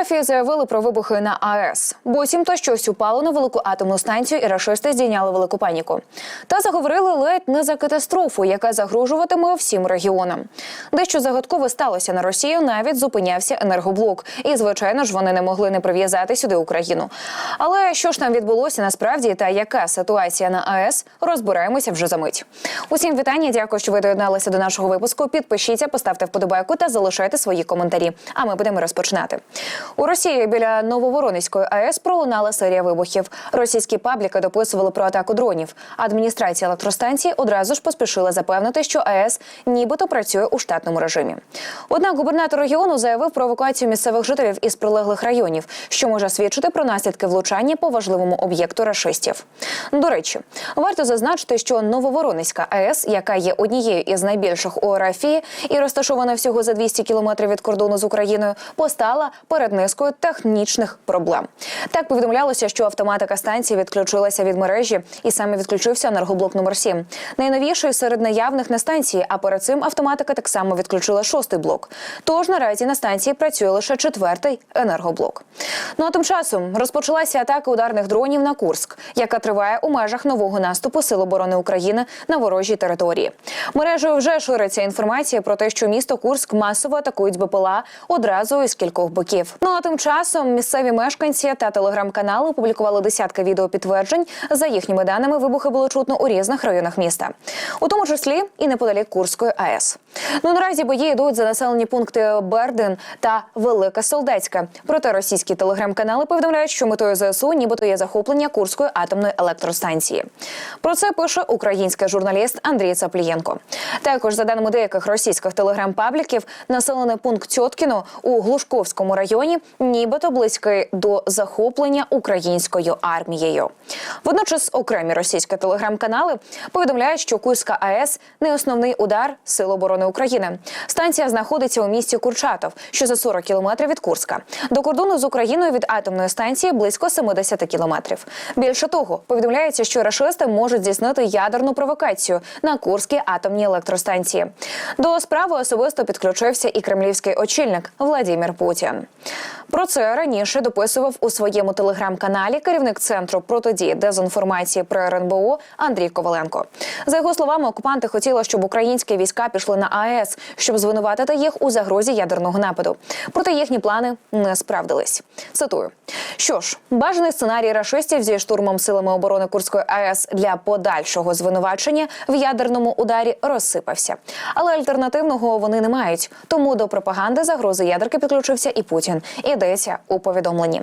РФ заявили про вибухи на АЕС. Буцімто щось упало на велику атомну станцію, і рашисти здійняли велику паніку. Та заговорили ледь не за катастрофу, яка загрожуватиме всім регіонам. Дещо загадкове сталося на Росію. Навіть зупинявся енергоблок. І звичайно ж вони не могли не прив'язати сюди Україну. Але що ж там відбулося насправді та яка ситуація на АЕС, розбираємося вже за мить. Усім вітання. Дякую, що ви доєдналися до нашого випуску. Підпишіться, поставте вподобайку та залишайте свої коментарі. А ми будемо розпочинати. У Росії біля Нововоронезької АЕС пролунала серія вибухів. Російські пабліки дописували про атаку дронів. Адміністрація електростанції одразу ж поспішила запевнити, що АЕС нібито працює у штатному режимі. Однак губернатор регіону заявив про евакуацію місцевих жителів із прилеглих районів, що може свідчити про наслідки влучання по важливому об'єкту рашистів. До речі, варто зазначити, що Нововоронезька АЕС, яка є однією із найбільших у РФ і розташована всього за 200 кілометрів від кордону з Україною, постала перед низкою технічних проблем. Так повідомлялося, що автоматика станції відключилася від мережі, і саме відключився енергоблок номер 7 Найновіший серед наявних на станції. А перед цим автоматика так само відключила шостий блок. Тож наразі на станції працює лише четвертий енергоблок. Ну а тим часом розпочалася атака ударних дронів на Курск, яка триває у межах нового наступу Сил оборони України на ворожій території. Мережею вже шириться інформація про те, що місто Курск масово атакують з БПЛА одразу із кількох боків. Ну а тим часом місцеві мешканці та телеграм-канали опублікували десятки відеопідтверджень. За їхніми даними, вибухи було чутно у різних районах міста, у тому числі і неподалік Курської АЕС. Ну наразі бої йдуть за населені пункти Бердин та Велика Солдецька. Проте російські телеграм-канали повідомляють, що метою ЗСУ нібито є захоплення Курської атомної електростанції. Про це пише український журналіст Андрій Цаплієнко. Також за даними деяких російських телеграм-пабліків, населений пункт Тьоткіно у Глушковському районі, нібито близький до захоплення українською армією. Водночас окремі російські телеграм-канали повідомляють, що Курська АЕС не основний удар Сил оборони України. Станція знаходиться у місті Курчатов, що за 40 кілометрів від Курська. До кордону з Україною від атомної станції близько 70 кілометрів. Більше того, повідомляється, що рашисти можуть здійснити ядерну провокацію на Курській атомній електростанції. До справи особисто підключився і кремлівський очільник Владимир Путін. Про це раніше дописував у своєму телеграм-каналі керівник центру протидії дезінформації про РНБО Андрій Коваленко. За його словами, окупанти хотіли, щоб українські війська пішли на АЕС, щоб звинуватити їх у загрозі ядерного нападу. Проте їхні плани не справдились. Цитую: що ж, бажаний сценарій рашистів зі штурмом силами оборони Курської АЕС для подальшого звинувачення в ядерному ударі розсипався, але альтернативного вони не мають. Тому до пропаганди загрози ядерки підключився і Путін. Йдеться у повідомленні.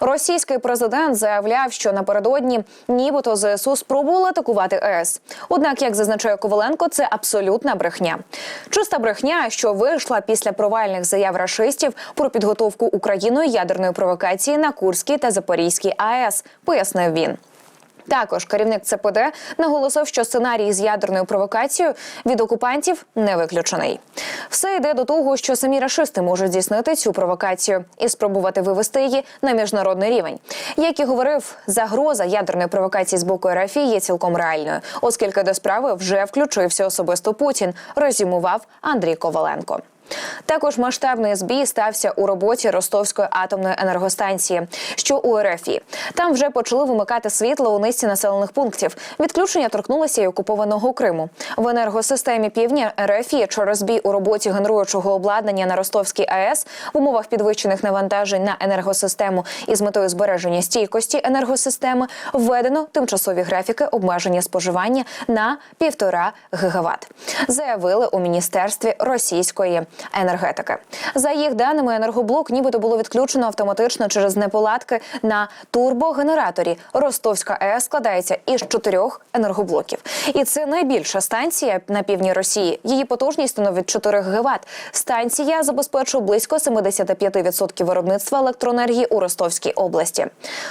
Російський президент заявляв, що напередодні нібито ЗСУ спробували атакувати ЕС. Однак, як зазначає Коваленко, це абсолютна брехня. Чиста брехня, що вийшла після провальних заяв рашистів про підготовку Україною ядерної провокації на Курській та Запорізькій АЕС, пояснив він. Також керівник ЦПД наголосив, що сценарій з ядерною провокацією від окупантів не виключений. Все йде до того, що самі рашисти можуть здійснити цю провокацію і спробувати вивести її на міжнародний рівень. Як і говорив, загроза ядерної провокації з боку РФ є цілком реальною, оскільки до справи вже включився особисто Путін. Резюмував Андрій Коваленко. Також масштабний збій стався у роботі Ростовської атомної енергостанції, що у РФі. Там вже почали вимикати світло у низці населених пунктів. Відключення торкнулося й окупованого Криму. В енергосистемі півдня РФі через збій у роботі генеруючого обладнання на Ростовській АЕС в умовах підвищених навантажень на енергосистему із метою збереження стійкості енергосистеми введено тимчасові графіки обмеження споживання на півтора гигават. Заявили у міністерстві російської енергетики. За їх даними, енергоблок нібито було відключено автоматично через неполадки на турбогенераторі. Ростовська АЕС складається із чотирьох енергоблоків, і це найбільша станція на півдні Росії. Її потужність становить 4 ГВт. Станція забезпечує близько 75% виробництва електроенергії у Ростовській області.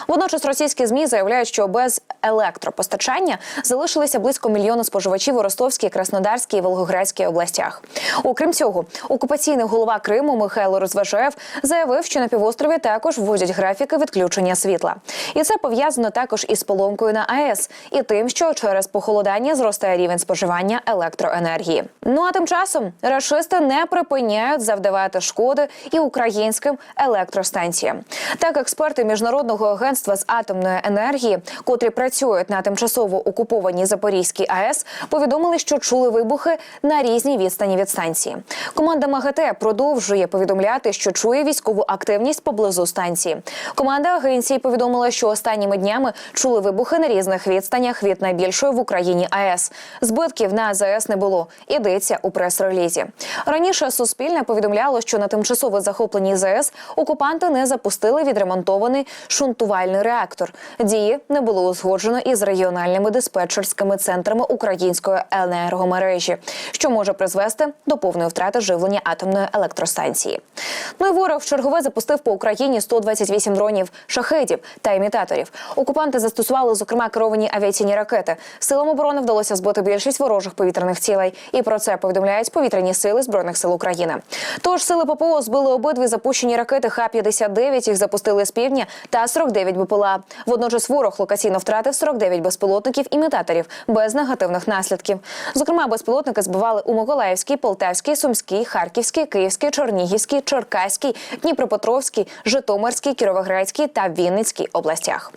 Водночас російські змі заявляють, що без електропостачання залишилися близько мільйона споживачів у Ростовській, Краснодарській і Волгоградській областях. Окрім цього, окупаційний голова Криму Михайло Розважаєв заявив, що на півострові також вводять графіки відключення світла, і це пов'язано також із поломкою на АЕС і тим, що через похолодання зростає рівень споживання електроенергії. Ну а тим часом рашисти не припиняють завдавати шкоди і українським електростанціям. Так, експерти міжнародного агентства з атомної енергії, котрі працюють на тимчасово окупованій Запорізькій АЕС, повідомили, що чули вибухи на різній відстані від станції. Команда МАГАТЕ продовжує повідомляти, що чує військову активність поблизу станції. Команда агенції повідомила, що останніми днями чули вибухи на різних відстанях від найбільшої в Україні АЕС. Збитків на АЗС не було. Ідеться у прес-релізі. Раніше Суспільне повідомляло, що на тимчасово захопленій ЗАЕС окупанти не запустили відремонтований шунтувальний реактор. Дії не було узгоджено із регіональними диспетчерськими центрами української енергомережі, що може призвести до повної втрати живлення атомної електростанції. Ну і ворог вчергове запустив по Україні 128 дронів шахедів та імітаторів. Окупанти застосували зокрема керовані авіаційні ракети. Силам оборони вдалося збити більшість ворожих повітряних цілей. І про це повідомляють повітряні сили збройних сил України. Тож сили ППО збили обидві запущені ракети Х-59, Їх запустили з півдня та 49 БПЛА. Водночас ворог локаційно втратив 49 безпілотників імітаторів без негативних наслідків. Зокрема, безпілотники збивали у Миколаївській, Полтавській, Сумській, Харківській, Київській, Чернігівській, Черкаській, Дніпропетровській, Житомирській, Кіровоградській та Вінницькій областях.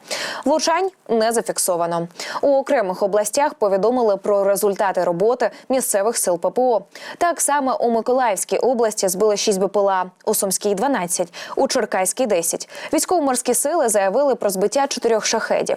Влучань не зафіксовано. У окремих областях повідомили про результати роботи місцевих сил ППО. Так само у Миколаївській області збили 6 БПЛА, у Сумській 12, у Черкаській 10. Військово-морські сили заявили про збиття чотирьох шахедів.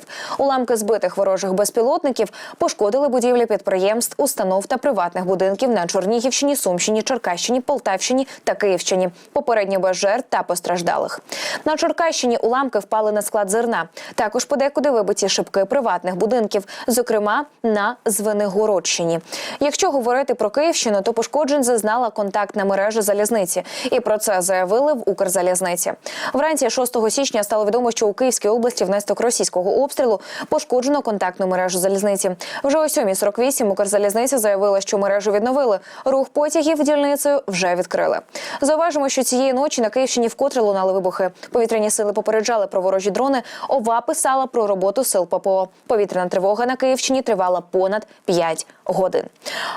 Уламки збитих ворожих безпілотників пошкодили будівлі підприємств, установ та приватних будинків на Чернігівщині, Сумщині, Черкащині, Полтавщині та Київщині. Попередньо без жертв та постраждалих. На Черкащині уламки впали на склад зерна. Також подекуди вибиті шибки приватних будинків, зокрема на Звенигородщині. Якщо говорити про Київщину, то пошкоджень зазнала контактна мережа залізниці, і про це заявили в Укрзалізниці. Вранці 6 січня стало відомо, що у Київській області внаслідок російського обстрілу пошкоджено контактну мережу залізниці. Вже о 7.48 Укрзалізниця заявила, що мережу відновили. Рух потягів дільницею вже відкрили. Зауважимо, що цієї ночі на Київщині вкотре лунали вибухи. Повітряні сили попереджали про ворожі дрони. ОВА писала про роботу сил ППО. Повітряна тривога на Київщині тривала понад 5 годин.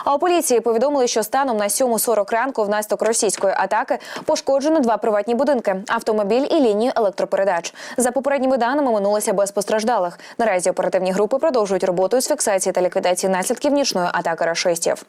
А у поліції повідомили, що станом на 7.40 ранку внаслідок російської атаки пошкоджено два приватні будинки, автомобіль і лінію електропередач. За попередніми даними минулося без постраждалих. Наразі оперативні групи продовжують роботу з фіксації та ліквідації наслідків нічної атаки рашистів.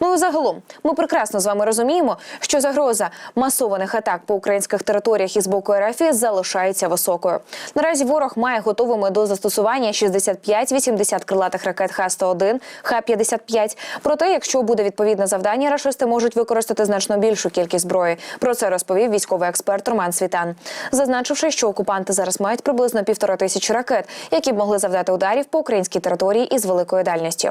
Ну і загалом, ми прекрасно з вами розуміємо, що загроза масованих атак по українських територіях із боку РФ залишається високою. Наразі ворог має готовими до застосування 65-80 крилатих ракет Х-101, Х-55. Проте, якщо буде відповідне завдання, рашисти можуть використати значно більшу кількість зброї. Про це розповів військовий експерт Роман Світан, зазначивши, що окупанти зараз мають приблизно півтора тисячі ракет, які б могли завдати ударів по українській території із великою дальністю.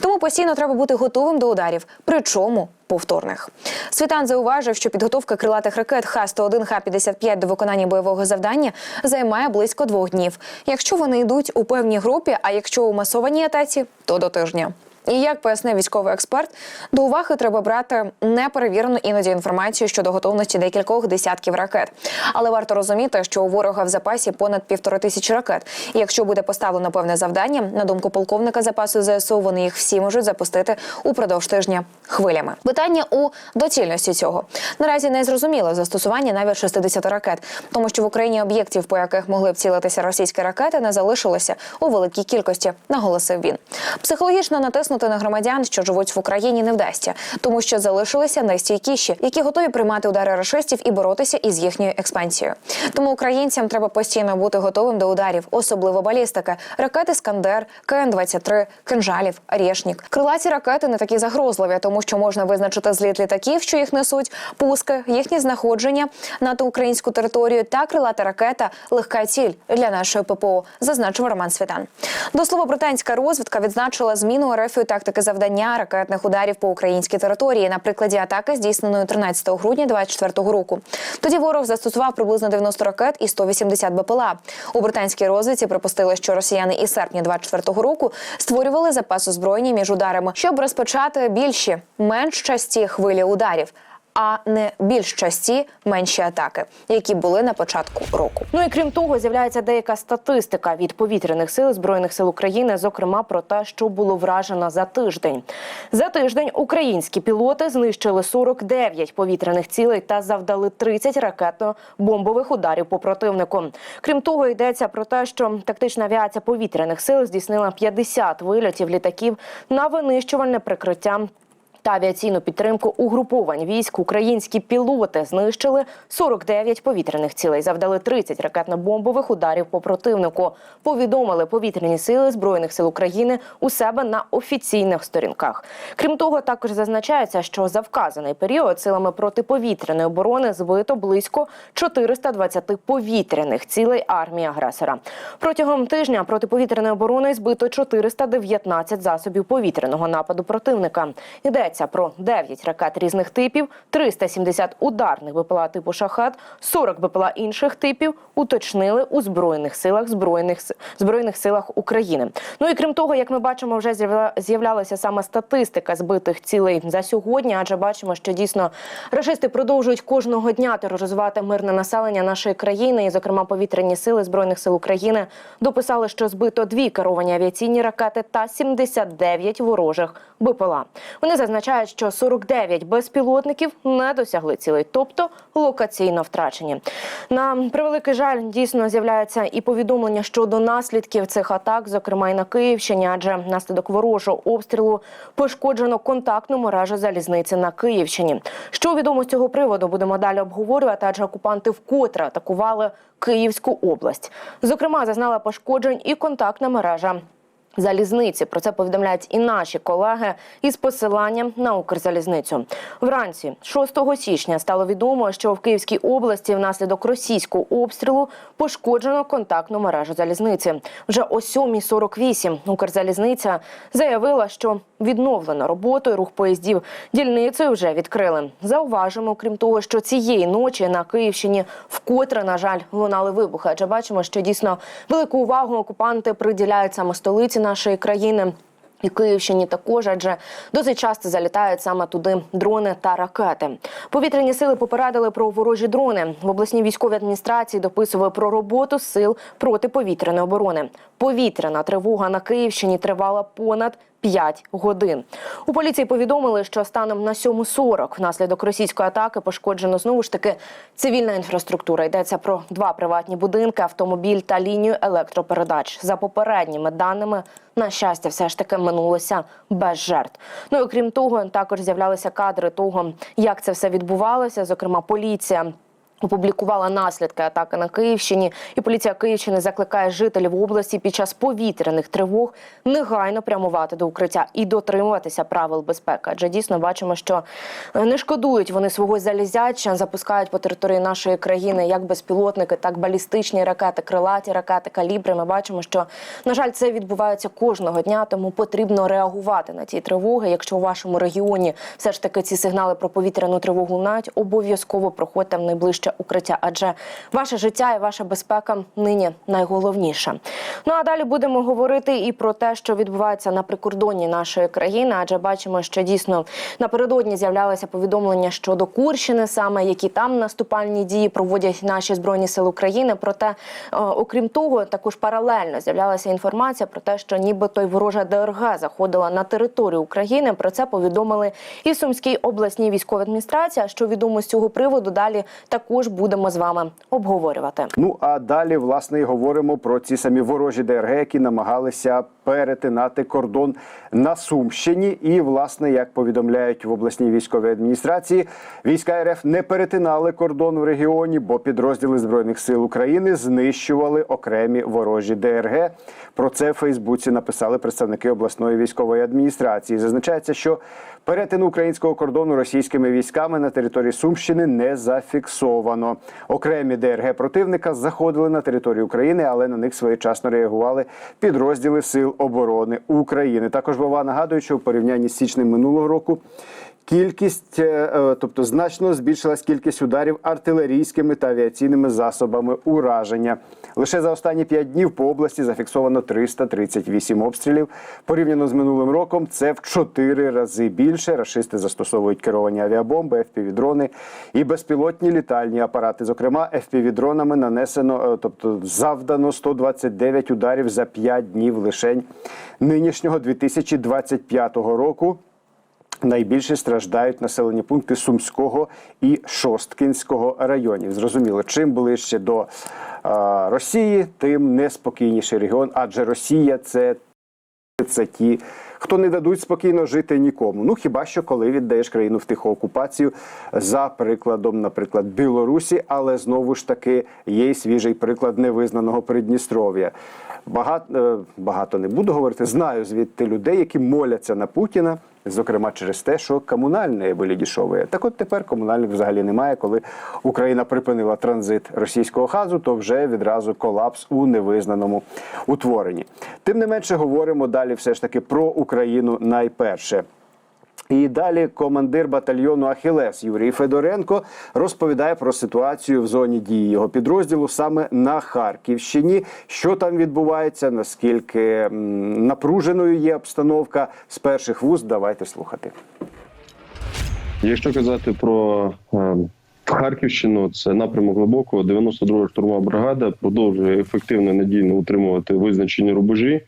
Тому постійно треба бути готовим до ударів. Причому повторних. Світан зауважив, що підготовка крилатих ракет Х-101, Х-55 до виконання бойового завдання займає близько двох днів. Якщо вони йдуть у певній групі, а якщо у масованій атаці, то до тижня. І як пояснив військовий експерт, до уваги треба брати неперевірену іноді інформацію щодо готовності декількох десятків ракет. Але варто розуміти, що у ворога в запасі понад півтори тисячі ракет. І якщо буде поставлено певне завдання, на думку полковника запасу ЗСУ, вони їх всі можуть запустити упродовж тижня хвилями. Питання у доцільності цього наразі не зрозуміло застосування навіть 60 ракет, тому що в Україні об'єктів, по яких могли б цілитися російські ракети, не залишилося у великій кількості. Наголосив він. Психологічно натиснути на громадян, що живуть в Україні, не вдасться, тому що залишилися найстійкіші, які готові приймати удари рашистів і боротися із їхньою експансією. Тому українцям треба постійно бути готовим до ударів, особливо балістики, ракети Скандер, КН-23, кинжалів, Рєшнік. Крилаті ракети не такі загрозливі, тому що можна визначити зліт літаків, що їх несуть, пуски, їхнє знаходження на українську територію та крилата ракета легка ціль для нашої ППО, зазначив Роман Світан. До слова, британська розвідка відзначила зміну РФ тактики завдання ракетних ударів по українській території на прикладі атаки, здійсненої 13 грудня 2024 року. Тоді ворог застосував приблизно 90 ракет і 180 БПЛА. У британській розвідці припустили, що росіяни із серпня 2024 року створювали запас озброєння між ударами, щоб розпочати більші, менш часті хвилі ударів. А не більш часті менші атаки, які були на початку року. Ну і крім того, з'являється деяка статистика від повітряних сил збройних сил України, зокрема про те, що було вражено за тиждень. За тиждень українські пілоти знищили 49 повітряних цілей та завдали 30 ракетно-бомбових ударів по противнику. Крім того, йдеться про те, що тактична авіація повітряних сил здійснила 50 вильотів літаків на винищувальне прикриття та авіаційну підтримку угруповань військ українські пілоти знищили 49 повітряних цілей, завдали 30 ракетно-бомбових ударів по противнику. Повідомили повітряні сили збройних сил України у себе на офіційних сторінках. Крім того, також зазначається, що за вказаний період силами протиповітряної оборони збито близько 420 повітряних цілей армії агресора. Протягом тижня протиповітряної оборони збито 419 засобів повітряного нападу противника. Йдеться про 9 ракет різних типів, 370 ударних БПЛА типу шахет, 40 БПЛА інших типів. Уточнили у збройних силах збройних збройних силах України. Ну і крім того, як ми бачимо, вже з'явля- з'являлася саме статистика збитих цілей за сьогодні. Адже бачимо, що дійсно рашисти продовжують кожного дня тероризувати мирне населення нашої країни, і, зокрема, повітряні сили збройних сил України дописали, що збито дві керовані авіаційні ракети та 79 ворожих БПЛА. Вони зазначають, що 49 безпілотників не досягли цілей, тобто локаційно втрачені. На превеликий жаль, дійсно з'являється і повідомлення щодо наслідків цих атак, зокрема і на Київщині, адже внаслідок ворожого обстрілу пошкоджено контактну мережу залізниці на Київщині. Що відомо з цього приводу, будемо далі обговорювати, адже окупанти вкотре атакували Київську область. Зокрема, зазнала пошкоджень і контактна мережа залізниці. Про це повідомляють і наші колеги із посиланням на Укрзалізницю. Вранці 6 січня стало відомо, що в Київській області внаслідок російського обстрілу пошкоджено контактну мережу залізниці. Вже о 7.48 Укрзалізниця заявила, що відновлено роботу і рух поїздів дільницею вже відкрили. Зауважимо, крім того, що цієї ночі на Київщині вкотре, на жаль, лунали вибухи. Адже бачимо, що дійсно велику увагу окупанти приділяють саме столиці нашої країни. І Київщині також, адже досить часто залітають саме туди дрони та ракети. Повітряні сили попередили про ворожі дрони. В обласній військовій адміністрації дописували про роботу сил протиповітряної оборони. Повітряна тривога на Київщині тривала понад 5 годин. У поліції повідомили, що станом на 7.40 внаслідок російської атаки пошкоджено знову ж таки цивільна інфраструктура. Йдеться про два приватні будинки, автомобіль та лінію електропередач. За попередніми даними, на щастя, все ж таки минулося без жертв. Ну і окрім того, також з'являлися кадри того, як це все відбувалося. Зокрема, поліція. Опублікувала наслідки атаки на Київщині, і поліція Київщини закликає жителів області під час повітряних тривог негайно прямувати до укриття і дотримуватися правил безпеки. Адже дійсно бачимо, що не шкодують вони свого залізяча, запускають по території нашої країни як безпілотники, так балістичні ракети, крилаті ракети, калібри. Ми бачимо, що на жаль, це відбувається кожного дня, тому потрібно реагувати на ці тривоги. Якщо у вашому регіоні все ж таки ці сигнали про повітряну тривогу лунають, обов'язково проходьте в найближче укриття, адже ваше життя і ваша безпека нині найголовніше. Ну а далі будемо говорити і про те, що відбувається на прикордонні нашої країни, адже бачимо, що дійсно напередодні з'являлися повідомлення щодо Курщини, саме які там наступальні дії проводять наші збройні сили України. Проте, е, окрім того, також паралельно з'являлася інформація про те, що нібито й ворожа ДРГ заходила на територію України. Про це повідомили і Сумській обласній військовій адміністрації. Що відомо з цього приводу, далі також будемо з вами обговорювати. Ну а далі, власне, і говоримо про ці самі ворожі ДРГ, які намагалися перетинати кордон на Сумщині. І, власне, як повідомляють в обласній військовій адміністрації, війська РФ не перетинали кордон в регіоні, бо підрозділи збройних сил України знищували окремі ворожі ДРГ. Про це в Фейсбуці написали представники обласної військової адміністрації. Зазначається, що перетин українського кордону російськими військами на території Сумщини не зафіксовано. Окремі ДРГ противника заходили на територію України, але на них своєчасно реагували підрозділи Сил оборони України. Також Вова нагадує, що в порівнянні з січнем минулого року. Кількість, е, е, тобто значно збільшилась кількість ударів артилерійськими та авіаційними засобами ураження. Лише за останні п'ять днів по області зафіксовано 338 обстрілів. Порівняно з минулим роком це в чотири рази більше. Рашисти застосовують керовані авіабомби, FPV-дрони і безпілотні літальні апарати. Зокрема, FPV-дронами нанесено, е, тобто завдано 129 ударів за п'ять днів лишень нинішнього 2025 року. Найбільше страждають населені пункти Сумського і Шосткінського районів. Зрозуміло, чим ближче до е, Росії, тим неспокійніший регіон, адже Росія це, це ті, хто не дадуть спокійно жити нікому. Ну хіба що коли віддаєш країну в тиху окупацію, за прикладом, наприклад, Білорусі, але знову ж таки є свіжий приклад невизнаного Придністров'я. Багато, е, багато не буду говорити. Знаю звідти людей, які моляться на Путіна, зокрема через те, що комунальне були дешеві. Так от тепер комунальних взагалі немає. Коли Україна припинила транзит російського газу, то вже відразу колапс у невизнаному утворенні. Тим не менше, говоримо далі все ж таки про Україну найперше. І далі командир батальйону Ахілес Юрій Федоренко розповідає про ситуацію в зоні дії його підрозділу саме на Харківщині. Що там відбувається, наскільки напруженою є обстановка з перших вуст. Давайте слухати. Якщо казати про е, Харківщину, це напрямок глибокого. 92-га штурмова бригада продовжує ефективно надійно утримувати визначені рубежі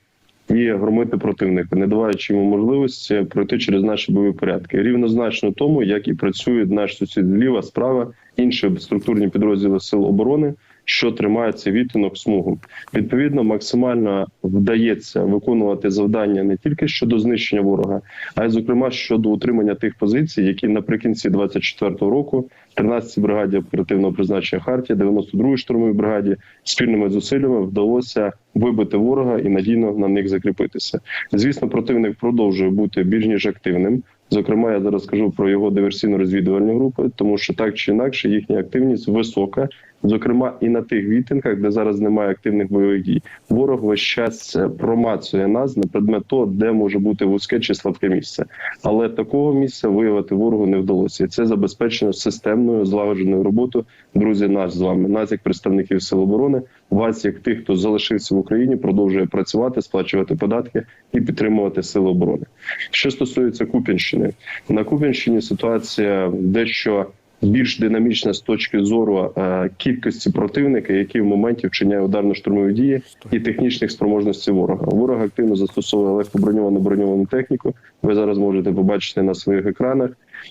і громити противника, не даваючи йому можливості пройти через наші бойові порядки. Рівнозначно тому, як і працює наш сусід зліва, справа, інші структурні підрозділи сил оборони. Що тримає цей відтинок смугу, відповідно, максимально вдається виконувати завдання не тільки щодо знищення ворога, а й зокрема щодо утримання тих позицій, які наприкінці 24-го року 13-й бригаді оперативного призначення Хартія, 92-й штурмовій бригаді спільними зусиллями вдалося вибити ворога і надійно на них закріпитися. Звісно, противник продовжує бути більш ніж активним. Зокрема, я зараз скажу про його диверсійно-розвідувальні групи, тому що так чи інакше їхня активність висока, зокрема і на тих відтинках, де зараз немає активних бойових дій. Ворог весь час е, промацує нас на предмет того, де може бути вузьке чи слабке місце. Але такого місця виявити ворогу не вдалося. І це забезпечено системною злагодженою роботою. Друзі, нас з вами, нас як представників сил оборони, вас як тих, хто залишився в Україні, продовжує працювати, сплачувати податки і підтримувати сили оборони. Що стосується Куп'янщини, на Куп'янщині ситуація дещо більш динамічна з точки зору е, кількості противника, які в моменті вчиняє ударно-штурмові дії і технічних спроможностей ворога. Ворог активно застосовує легкоброньовану броньовану техніку. Ви зараз можете побачити на своїх екранах.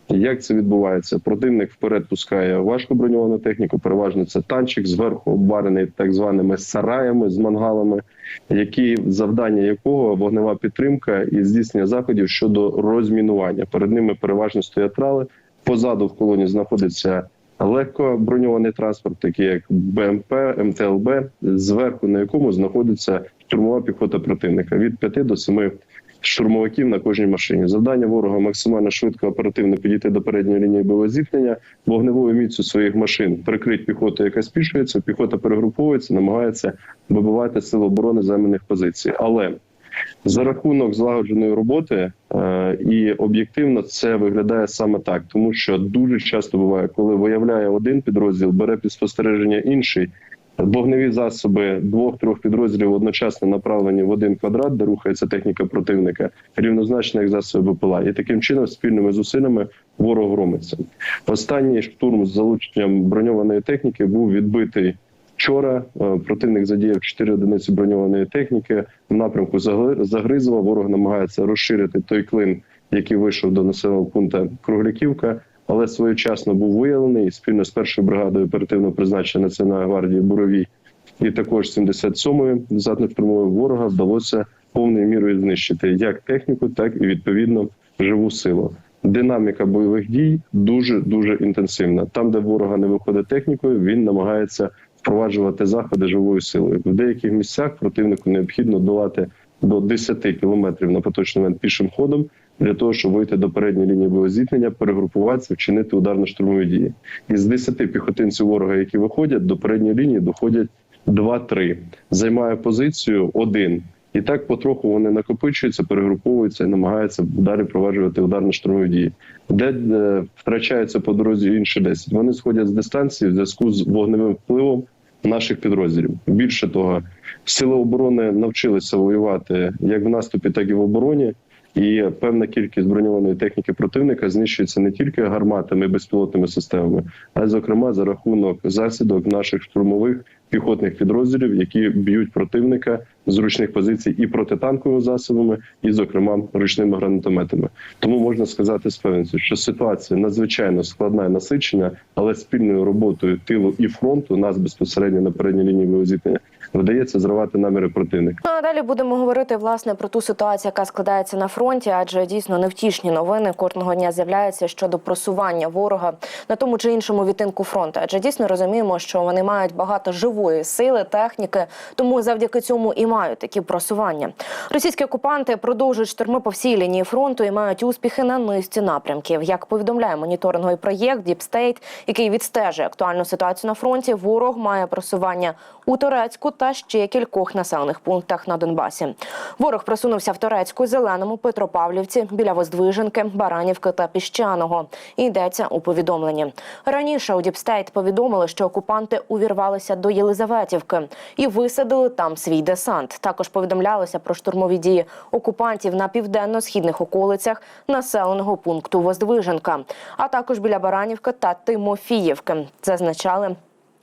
Як це відбувається? Противник вперед пускає важко броньовану техніку. Переважно це танчик зверху обварений так званими сараями з мангалами, які завдання якого вогнева підтримка і здійснення заходів щодо розмінування. Перед ними переважно стоять трали. Позаду в колоні знаходиться легко броньований транспорт, такий як БМП, МТЛБ, зверху на якому знаходиться штурмова піхота противника від 5 до 7 штурмовиків на кожній машині. Завдання ворога максимально швидко оперативно підійти до передньої лінії бойового зіткнення, вогневою міцю своїх машин прикрити піхоту, яка спішується. Піхота перегруповується, намагається вибивати сили оборони займаних позицій. Але за рахунок злагодженої роботи е, і об'єктивно це виглядає саме так, тому що дуже часто буває, коли виявляє один підрозділ, бере під спостереження інший. Вогневі засоби двох-трьох підрозділів одночасно направлені в один квадрат, де рухається техніка противника, рівнозначно як засоби БПЛА. І таким чином спільними зусиллями ворог громиться. Останній штурм з залученням броньованої техніки був відбитий Вчора е, противник задіяв 4 одиниці броньованої техніки в напрямку Загризова. Ворог намагається розширити той клин, який вийшов до населеного пункту Кругляківка, але своєчасно був виявлений спільно з першою бригадою оперативного призначення Національної гвардії Буровій і також 77-ї десантно-штурмової ворога вдалося повною мірою знищити як техніку, так і відповідно живу силу. Динаміка бойових дій дуже дуже інтенсивна. Там, де ворога не виходить технікою, він намагається впроваджувати заходи живою силою. В деяких місцях противнику необхідно долати до 10 кілометрів на поточний момент пішим ходом для того, щоб вийти до передньої лінії бойового зіткнення, перегрупуватися, вчинити ударно-штурмові дії. Із 10 піхотинців ворога, які виходять до передньої лінії, доходять 2-3. Займає позицію один. І так потроху вони накопичуються, перегруповуються і намагаються далі проваджувати ударно-штурмові дії. Де е, втрачається по дорозі інші 10. Вони сходять з дистанції в зв'язку з вогневим впливом наших підрозділів. Більше того, сили оборони навчилися воювати як в наступі, так і в обороні. І певна кількість броньованої техніки противника знищується не тільки гарматами і безпілотними системами, а й зокрема за рахунок засідок наших штурмових піхотних підрозділів, які б'ють противника з ручних позицій і протитанковими засобами, і, зокрема, ручними гранатометами. Тому можна сказати з певністю, що ситуація надзвичайно складна і насичена, але спільною роботою тилу і фронту нас безпосередньо на передній лінії бойового зіткнення вдається зривати наміри противника. Ну, а далі будемо говорити власне про ту ситуацію, яка складається на фронті, адже дійсно невтішні новини кожного дня з'являються щодо просування ворога на тому чи іншому відтинку фронту. Адже дійсно розуміємо, що вони мають багато живої сили, техніки, тому завдяки цьому і мають такі просування. Російські окупанти продовжують штурми по всій лінії фронту і мають успіхи на низці напрямків. Як повідомляє моніторинговий проєкт State, який відстежує актуальну ситуацію на фронті, ворог має просування у Турецьку та ще кількох населених пунктах на Донбасі. Ворог просунувся в Турецьку, Зеленому, Петропавлівці, біля Воздвиженки, Баранівки та Піщаного. Йдеться у повідомленні. Раніше у Діпстейт повідомили, що окупанти увірвалися до Єлизаветівки і висадили там свій десант. Також повідомлялося про штурмові дії окупантів на південно-східних околицях населеного пункту Воздвиженка, а також біля Баранівки та Тимофіївки. Зазначали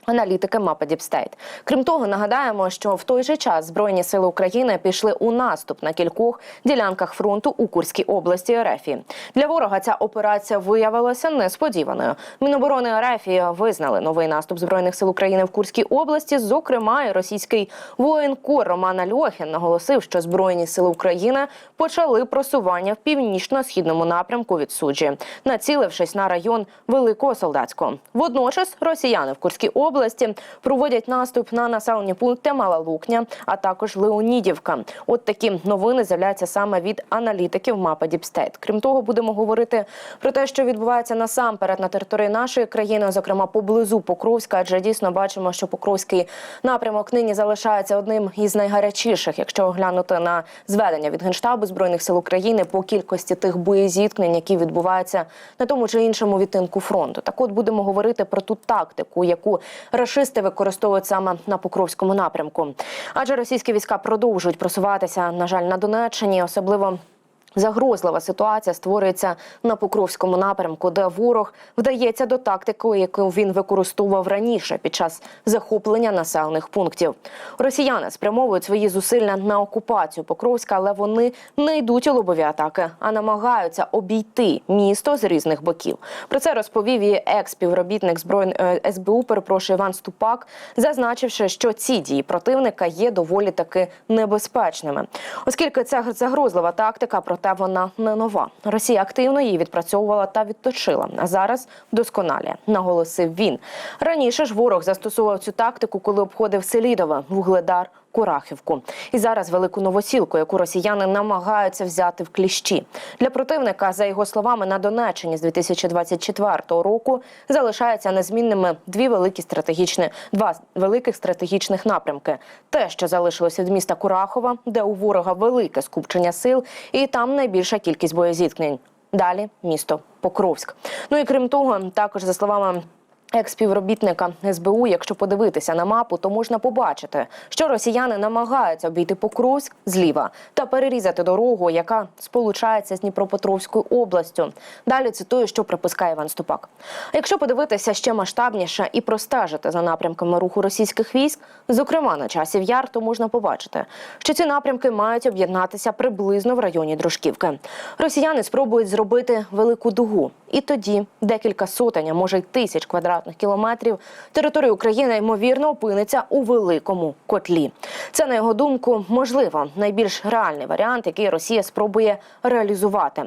Аналітики мапи Діпстейт. Крім того, нагадаємо, що в той же час Збройні сили України пішли у наступ на кількох ділянках фронту у Курській області РФ. Для ворога ця операція виявилася несподіваною. Міноборони РФ визнали новий наступ збройних сил України в Курській області. Зокрема, і російський воєнкор Роман Альохін наголосив, що збройні сили України почали просування в північно-східному напрямку від суджі, націлившись на район Великого Солдатського. Водночас росіяни в Курській області проводять наступ на населені пункти Мала Лукня, а також Леонідівка. От такі новини з'являються саме від аналітиків мапи Діпстейт. Крім того, будемо говорити про те, що відбувається насамперед на території нашої країни, зокрема поблизу Покровська, адже дійсно бачимо, що Покровський напрямок нині залишається одним із найгарячіших, якщо оглянути на зведення від генштабу збройних сил України по кількості тих боєзіткнень, які відбуваються на тому чи іншому відтинку фронту. Так, от будемо говорити про ту тактику, яку рашисти використовують саме на Покровському напрямку. Адже російські війська продовжують просуватися, на жаль, на Донеччині, особливо. Загрозлива ситуація створюється на Покровському напрямку, де ворог вдається до тактики, яку він використовував раніше під час захоплення населених пунктів. Росіяни спрямовують свої зусилля на окупацію Покровська, але вони не йдуть у лобові атаки, а намагаються обійти місто з різних боків. Про це розповів і екс-співробітник збройн е, СБУ, перепрошую Іван Ступак, зазначивши, що ці дії противника є доволі таки небезпечними, оскільки ця загрозлива тактика, проте вона не нова. Росія активно її відпрацьовувала та відточила. А зараз вдосконалює, наголосив він. Раніше ж ворог застосовував цю тактику, коли обходив Селідове, Вугледар. Курахівку і зараз велику новосілку, яку росіяни намагаються взяти в кліщі для противника, за його словами, на Донеччині з 2024 року залишаються незмінними дві великі стратегічні два великих стратегічних напрямки: те, що залишилося від міста Курахова, де у ворога велике скупчення сил, і там найбільша кількість боєзіткнень. Далі місто Покровськ. Ну і крім того, також за словами. Екс-співробітника СБУ, якщо подивитися на мапу, то можна побачити, що росіяни намагаються обійти Покровськ зліва та перерізати дорогу, яка сполучається з Дніпропетровською областю. Далі цитую, що припускає Іван Ступак. Якщо подивитися ще масштабніше і простежити за напрямками руху російських військ, зокрема на часів яр, то можна побачити, що ці напрямки мають об'єднатися приблизно в районі Дружківки. Росіяни спробують зробити велику дугу, і тоді декілька сотень, а може й тисяч квадратних кілометрів території України ймовірно опиниться у великому котлі. Це на його думку можливо найбільш реальний варіант, який Росія спробує реалізувати.